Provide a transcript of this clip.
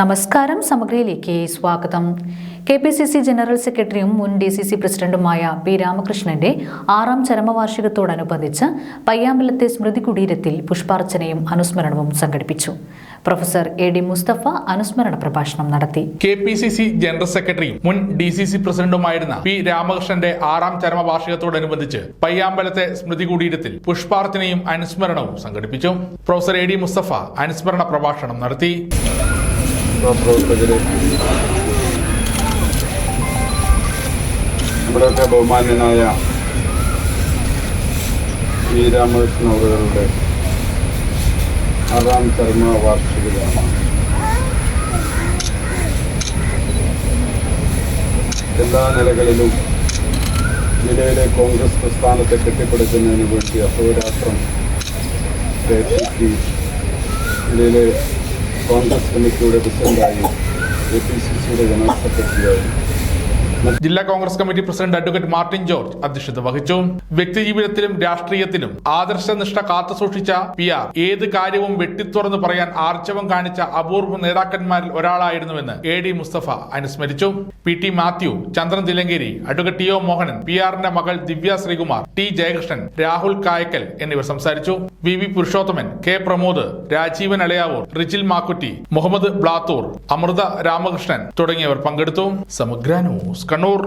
നമസ്കാരം സമഗ്രയിലേക്ക് സ്വാഗതം. K P C C general സെക്രട്ടറിയും മുൻ ഡി സി സി പ്രസിഡന്റുമായ പി രാമകൃഷ്ണന്റെ ആറാം ചരമവാർഷികത്തോടനുബന്ധിച്ച് പയ്യാമ്പലത്തെ സ്മൃതി കുടീരത്തിൽ പുഷ്പാർച്ചനയും അനുസ്മരണവും സംഘടിപ്പിച്ചു. പ്രൊഫസർ എ ഡി മുസ്തഫ അനുസ്മരണ പ്രഭാഷണം നടത്തി. K P C C general സെക്രട്ടറിയും മുൻ ഡി സി സി പ്രസിഡന്റുമായിരുന്ന പി രാമകൃഷ്ണന്റെ ആറാം ചരമവാർഷികത്തോടനുബന്ധിച്ച് പയ്യാമ്പലത്തെ സ്മൃതി കുടീരത്തിൽ പുഷ്പാർച്ചനയും അനുസ്മരണവും സംഘടിപ്പിച്ചു. പ്രൊഫസർ എ ഡി മുസ്തഫ അനുസ്മരണ പ്രഭാഷണം നടത്തി. പ്രവർത്തകര് ഇവിടെയൊക്കെ ബഹുമാന്യനായ വി അവറുകളുടെ ആറാം ചർമ്മ വാർഷികമാണ് എല്ലാ നിലകളിലും ജില്ലയിലെ കോൺഗ്രസ് പ്രസ്ഥാനത്തെ കെട്ടിപ്പടുക്കുന്നതിന് വേണ്ടി അഹോരാത്രം പ്രയത്നിച്ച് ജില്ലയിലെ കോൺഗ്രസ് കമ്മിറ്റിയുടെ പ്രസിഡന്റായും എ പി സി സിയുടെ ജനറൽ സെക്രട്ടറിയായി ജില്ലാ Congress committee president advocate Martin George അധ്യക്ഷത വഹിച്ചു. വ്യക്തിജീവിതത്തിലും രാഷ്ട്രീയത്തിലും ആദർശനിഷ്ഠ കാത്തുസൂക്ഷിച്ച പി ആർ. ഏത് കാര്യവും വെട്ടിത്തുറന്ന് പറയാൻ ആർജവം കാണിച്ച അപൂർവ നേതാക്കന്മാരിൽ ഒരാളായിരുന്നുവെന്ന് എ ഡി മുസ്തഫ അനുസ്മരിച്ചു. P T Mathew Chandran Thillankeri advocate T O Mohanan P ആറിന്റെ മകൾ ദിവ്യ ശ്രീകുമാർ ടി ജയകൃഷ്ണൻ രാഹുൽ കായക്കൽ എന്നിവർ സംസാരിച്ചു. V V Purushothaman K Pramod Rajeevan Alayavoor Rijil Makkutty Muhammad Blathur Amritha Ramakrishnan തുടങ്ങിയവർ പങ്കെടുത്തു. സമഗ്ര ന്യൂസ്. Escanor